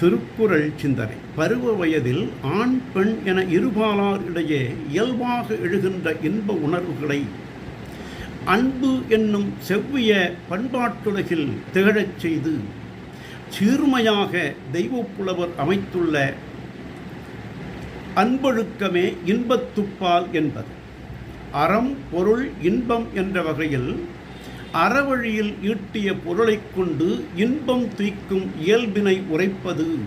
திருக்குறள் சிந்தனை. பருவ வயதில் ஆண் பெண் என இருபாலார் இடையே இயல்பாக எழுகின்ற இன்ப உணர்வுகளை அன்பு என்னும் செவ்விய பண்பாட்டுலகில் திகழச் செய்து சீர்மையாக தெய்வப்புலவர் அமைத்துள்ள அன்பொழுக்கமே இன்பத்துப்பால் என்பது. அறம் பொருள் இன்பம் என்ற வகையில் அறவழியில் ஈட்டிய பொருளைக் கொண்டு இன்பம் துய்க்கும் இயல்பினை உரைப்பது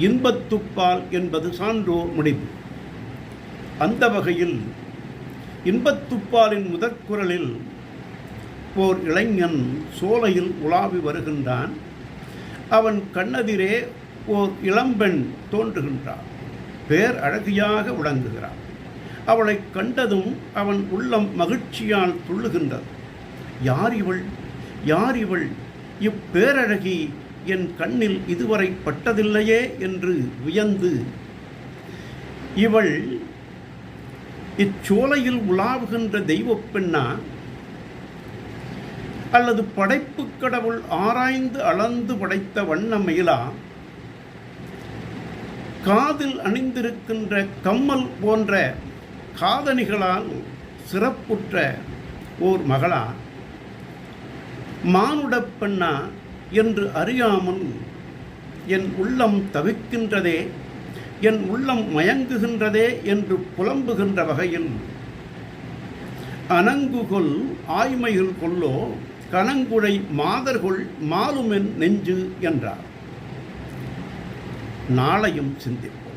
இன்பத்துப்பால் என்பது சான்றோர் முடிவு. அந்த வகையில் இன்பத்துப்பாலின் முதற்குரலில் ஓர் இளைஞன் சோலையில் உலாவி வருகின்றான். அவன் கண்ணெதிரே ஓர் இளம்பெண் தோன்றுகின்றான். பேர் அழகியாக விளங்குகிறான். அவளை கண்டதும் அவன் உள்ளம் மகிழ்ச்சியால் துள்ளுகின்றது. யார் இவள்? யார் இவள்? இப்பேரழகி என் கண்ணில் இதுவரை பட்டதில்லையே என்று வியந்து இவள் இச்சோலையில் உலாவுகின்ற தெய்வப் பெண்ணா? அல்லது படைப்பு கடவுள் ஆராய்ந்து அளந்து படைத்த வண்ண மயிலா? காதில் அணிந்திருக்கின்ற கம்மல் போன்ற காதணிகளால் சிறப்புற்ற ஓர் மகளா? மானுடப்பண்ணா என்று அறியாமல் என் உள்ளம் தவிக்கின்றதே என் உள்ளம் மயங்குகின்றதே என்று புலம்புகின்ற வகையில் அனங்குகொள் ஆய்மையில் கொல்லோ கனங்குழை மாதர்கொள் மாலுமென் நெஞ்சு என்றார். நாளையும் சிந்திப்போம்.